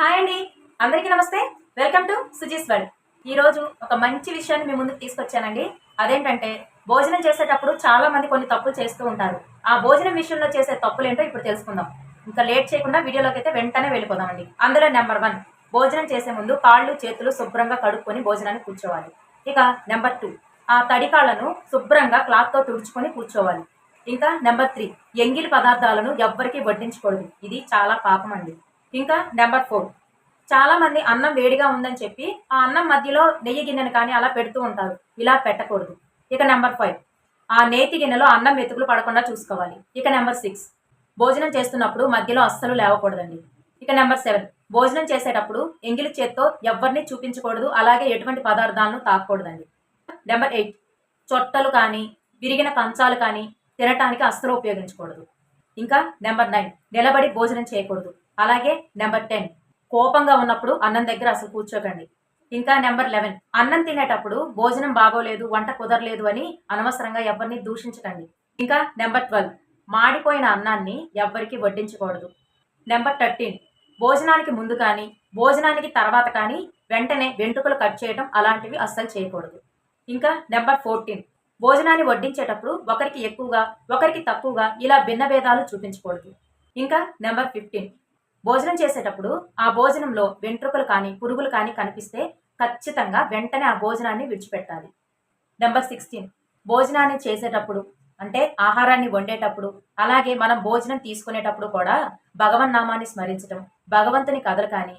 Hi అండి. అందరికీ నమస్తే. Welcome to Suji's world. ఈ రోజు ఒక మంచి విషయాన్ని మీ ముందుకు తీసుకొచ్చానండి. అదేంటంటే భోజనం చేసేటప్పుడు చాలా మంది కొన్ని తప్పులు చేస్తూ ఉంటారు. ఆ భోజనం విషయంలో చేసే తప్పులు ఏంటో ఇప్పుడు తెలుసుకుందాం. ఇంకా లేట్ చేయకుండా వీడియోలోకి అయితే వెంటనే వెళ్ళిపోదామండి. అందులో నెంబర్ వన్ భోజనం చేసే ముందు కాళ్ళు చేతులు శుభ్రంగా కడుక్కొని భోజనాన్ని కూర్చోవాలి. ఇక నెంబర్ టూ ఆ తడికాళ్ళను శుభ్రంగా క్లాత్తో తుడుచుకొని కూర్చోవాలి. ఇంకా నెంబర్ త్రీ ఎంగిలి పదార్థాలను ఎవ్వరికీ వడ్డించకూడదు. ఇది చాలా పాపం అండి ఇంకా నెంబర్ ఫోర్. చాలామంది అన్నం వేడిగా ఉందని చెప్పి ఆ అన్నం మధ్యలో నెయ్యి గిన్నెను కానీ అలా పెడుతూ ఉంటారు. ఇలా పెట్టకూడదు. ఇక నెంబర్ ఫైవ్. ఆ నేతి గిన్నెలో అన్నం మెతుకులు పడకుండా చూసుకోవాలి. ఇక నెంబర్ సిక్స్. భోజనం చేస్తున్నప్పుడు మధ్యలో అస్సలు లేవకూడదండి. ఇక నెంబర్ సెవెన్. భోజనం చేసేటప్పుడు ఎంగిలి చేత్తో ఎవరిని చూపించకూడదు. అలాగే ఎటువంటి పదార్థాలను తాకూడదండి. Number eight. చొట్టలు కానీ విరిగిన కంచాలు కానీ తినటానికి అస్సలు ఉపయోగించకూడదు. ఇంకా నెంబర్ నైన్. నిలబడి భోజనం చేయకూడదు. అలాగే నెంబర్ టెన్. కోపంగా ఉన్నప్పుడు అన్నం దగ్గర అసలు కూర్చోకండి. ఇంకా నెంబర్ లెవెన్. అన్నం తినేటప్పుడు భోజనం బాగోలేదు వంట కుదరలేదు అని అనవసరంగా ఎవరిని దూషించకండి. ఇంకా నెంబర్ ట్వెల్వ్. మాడిపోయిన అన్నాన్ని ఎవ్వరికి వడ్డించకూడదు. Number thirteen. భోజనానికి ముందు కానీ భోజనానికి తర్వాత కానీ వెంటనే వెంట్రుకలు కట్ చేయడం అలాంటివి అస్సలు చేయకూడదు. ఇంకా నెంబర్ ఫోర్టీన్. భోజనాన్ని వడ్డించేటప్పుడు ఒకరికి ఎక్కువగా ఒకరికి తక్కువగా ఇలా భిన్న భేదాలు చూపించకూడదు. ఇంకా నెంబర్ ఫిఫ్టీన్. భోజనం చేసేటప్పుడు ఆ భోజనంలో వెంట్రుకలు కానీ పురుగులు కానీ కనిపిస్తే ఖచ్చితంగా వెంటనే ఆ భోజనాన్ని విడిచిపెట్టాలి. నెంబర్ సిక్స్టీన్ భోజనాన్ని చేసేటప్పుడు అంటే ఆహారాన్ని వండేటప్పుడు అలాగే మనం భోజనం తీసుకునేటప్పుడు కూడా భగవన్ నామాన్ని స్మరించడం భగవంతుని కథలు కానీ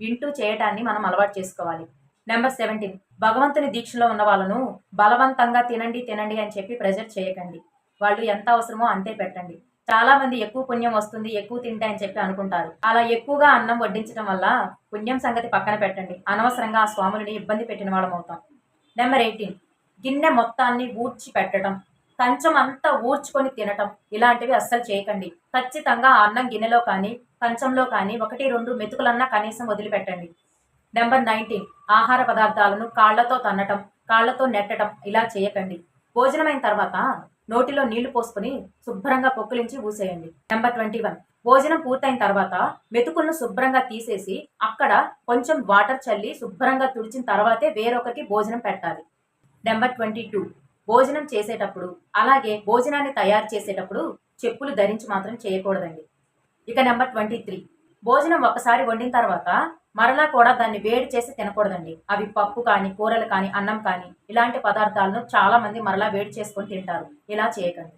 వింటూ చేయటాన్ని మనం అలవాటు చేసుకోవాలి. నెంబర్ సెవెంటీన్ భగవంతుని దీక్షలో ఉన్న వాళ్ళను బలవంతంగా తినండి తినండి అని చెప్పి ప్రెజర్ చేయకండి. వాళ్ళు ఎంత అవసరమో అంతే పెట్టండి. చాలా మంది ఎక్కువ పుణ్యం వస్తుంది ఎక్కువ తింటే అని చెప్పి అనుకుంటారు. అలా ఎక్కువగా అన్నం వడ్డించడం వల్ల పుణ్యం సంగతి పక్కన పెట్టండి. అనవసరంగా ఆ స్వాములని ఇబ్బంది పెట్టిన వాళ్ళం అవుతాం. Number eighteen. గిన్నె మొత్తాన్ని ఊడ్చి పెట్టడం కంచం అంతా ఊడ్చుకొని తినటం ఇలాంటివి అస్సలు చేయకండి. ఖచ్చితంగా అన్నం గిన్నెలో కానీ కంచంలో కానీ ఒకటి రెండు మెతుకులన్నా కనీసం వదిలిపెట్టండి. Number nineteen. ఆహార పదార్థాలను కాళ్ళతో తన్నటం కాళ్ళతో నెట్టడం ఇలా చేయకండి. భోజనమైన తర్వాత నోటిలో నీళ్ళు పోసుకొని శుభ్రంగా పొక్కులించి ఊసేయండి. నెంబర్ ట్వంటీ వన్ భోజనం పూర్తయిన తర్వాత మెతుకులను శుభ్రంగా తీసేసి అక్కడ కొంచెం వాటర్ చల్లి శుభ్రంగా తుడిచిన తర్వాతే వేరొకరికి భోజనం పెట్టాలి. నెంబర్ ట్వంటీ టూ భోజనం చేసేటప్పుడు అలాగే భోజనాన్ని తయారు చేసేటప్పుడు చెప్పులు ధరించి మాత్రం చేయకూడదండి. ఇక నెంబర్ ట్వంటీ త్రీ భోజనం ఒకసారి వండిన తర్వాత మరలా కూడా దాన్ని వేడి చేసి తినకూడదండి. అవి పప్పు కానీ కూరలు కానీ అన్నం కానీ ఇలాంటి పదార్థాలను చాలా మంది మరలా వేడి చేసుకొని తింటారు. ఇలా చేయకండి.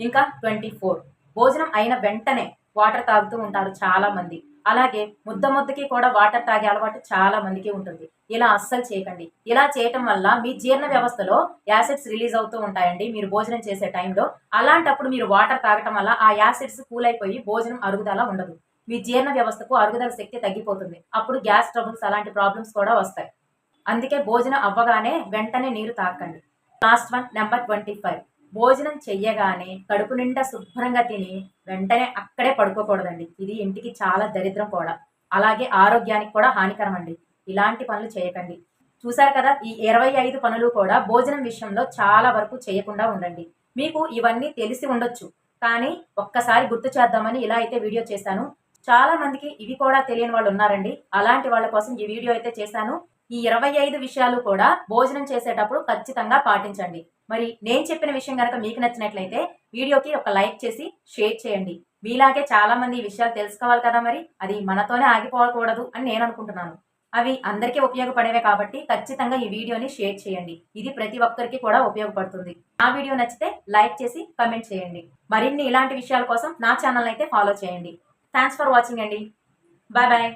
ఇంకా ట్వంటీ ఫోర్. భోజనం అయిన వెంటనే వాటర్ తాగుతూ ఉంటారు చాలా మంది. అలాగే ముద్ద ముద్దకి కూడా వాటర్ తాగే అలవాటు చాలా మందికి ఉంటుంది. ఇలా అస్సలు చేయకండి. ఇలా చేయటం వల్ల మీ జీర్ణ వ్యవస్థలో యాసిడ్స్ రిలీజ్ అవుతూ ఉంటాయండి మీరు భోజనం చేసే టైంలో. అలాంటప్పుడు మీరు వాటర్ తాగటం వల్ల ఆ యాసిడ్స్ కూల్ అయిపోయి భోజనం అరుగుదల ఉండదు. మీ జీర్ణ వ్యవస్థకు అరుగుదల శక్తి తగ్గిపోతుంది. అప్పుడు గ్యాస్ ట్రబుల్స్ అలాంటి ప్రాబ్లమ్స్ కూడా వస్తాయి. అందుకే భోజనం అవ్వగానే వెంటనే నీరు తాకండి last one number twenty five. భోజనం చెయ్యగానే కడుపు నిండా శుభ్రంగా తిని వెంటనే అక్కడే పడుకోకూడదండి. ఇది ఇంటికి చాలా దరిద్రం కూడా. అలాగే ఆరోగ్యానికి కూడా హానికరం అండి. ఇలాంటి పనులు చేయకండి. చూశారు కదా ఈ ఇరవై ఐదు పనులు కూడా భోజనం విషయంలో చాలా వరకు చేయకుండా ఉండండి. మీకు ఇవన్నీ తెలిసి ఉండొచ్చు. కానీ ఒక్కసారి గుర్తు చేద్దామని ఇలా అయితే వీడియో చేశాను. చాలా మందికి ఇవి కూడా తెలియని వాళ్ళు ఉన్నారండి. అలాంటి వాళ్ళ కోసం ఈ వీడియో అయితే చేశాను. ఈ ఇరవై ఐదు విషయాలు కూడా భోజనం చేసేటప్పుడు ఖచ్చితంగా పాటించండి. మరి నేను చెప్పిన విషయం కనుక మీకు నచ్చినట్లయితే వీడియోకి ఒక లైక్ చేసి షేర్ చేయండి. మీలాగే చాలా మంది ఈ విషయాలు తెలుసుకోవాలి కదా మరి? అది మనతోనే ఆగిపోకూడదు అని నేను అనుకుంటున్నాను. అవి అందరికీ ఉపయోగపడేవే కాబట్టి ఖచ్చితంగా ఈ వీడియోని షేర్ చేయండి. ఇది ప్రతి ఒక్కరికి కూడా ఉపయోగపడుతుంది. ఆ వీడియో నచ్చితే లైక్ చేసి కమెంట్ చేయండి. మరిన్ని ఇలాంటి విషయాల కోసం నా ఛానల్ అయితే ఫాలో చేయండి. థ్యాంక్స్ ఫర్ వాచింగ్ అండి బాయ్ బాయ్